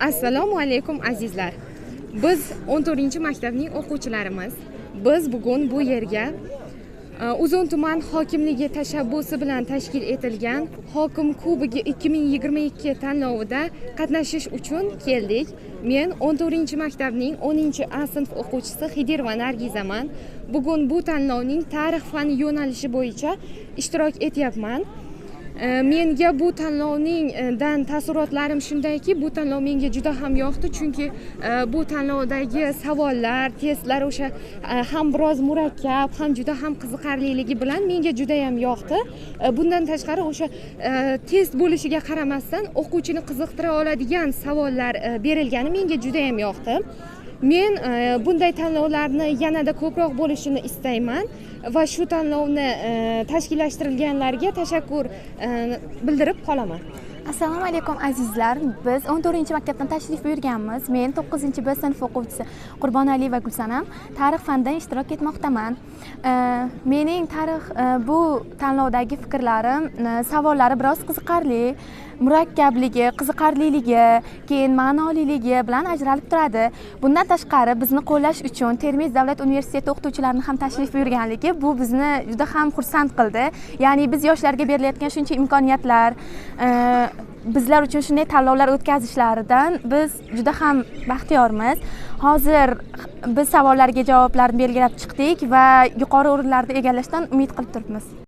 assalomu alaykum azizlar. Biz 14 maktabning o'quvchilarimiz. Biz bugun bu yerga e, uzun tuman hokimligi tashabbusi bilan tashkil etilgan hokim kubogi 2022 tanlovida qatnashish uchun keldik. Men 14 maktabning 10 a sinf o'quvchisi xidirova nargizaman. Bugun bu tanlovning tarix fani yo'nalishi bo'yicha ishtirok etyapman. Э, menga bu tanlovningdan э, taassurotlarim shundayki bu tanlov menga juda ham yoqdi. Chunki e, bu tanlovdagi savollar testlar o'sha e, ham biroz murakkab ham juda ham qiziqarliligi bilan menga juda ham yoqdi. E, bundan tashqari o'sha test bo'lishiga qaramasdan o'quvchini qiziqtira oladigan savollar berilgani menga juda ham yoqdi. Men e, bunday tanlovlarni yanada ko'proq bo'lishini istayman va shu tanlovni e, tashkillashtirganlarga tashakkur e, bildirib qolaman. Assalomu alaykum azizlar. Biz 14 maktabdan tashrif buyurganmiz. Men 9 b sinf o'quvchisi qurbonaliyeva gulsanam tarix fanidan ishtirok etmoqdaman. Mening tarix bu tanlovdagi fikrlarim savollari biroz qiziqarli. Murakkabligi qiziqarliligi keyin ma'noliligi bilan ajralib turadi. Bundan tashqari bizni qo'llash uchun termiz davlat universiteti o'qituvchilarini ham tashrif buyurganligi bu bizni juda ham xursand qildi. Ya'ni biz yoshlarga berilayotgan shuncha imkoniyatlar e, bizlar uchun shunday tanlovlar o'tkazishlaridan biz juda ham baxtiyormiz. Hozir biz savollarga javoblarni belgilab chiqdik va yuqori o'rinlarni egallashdan umid qilib turibmiz.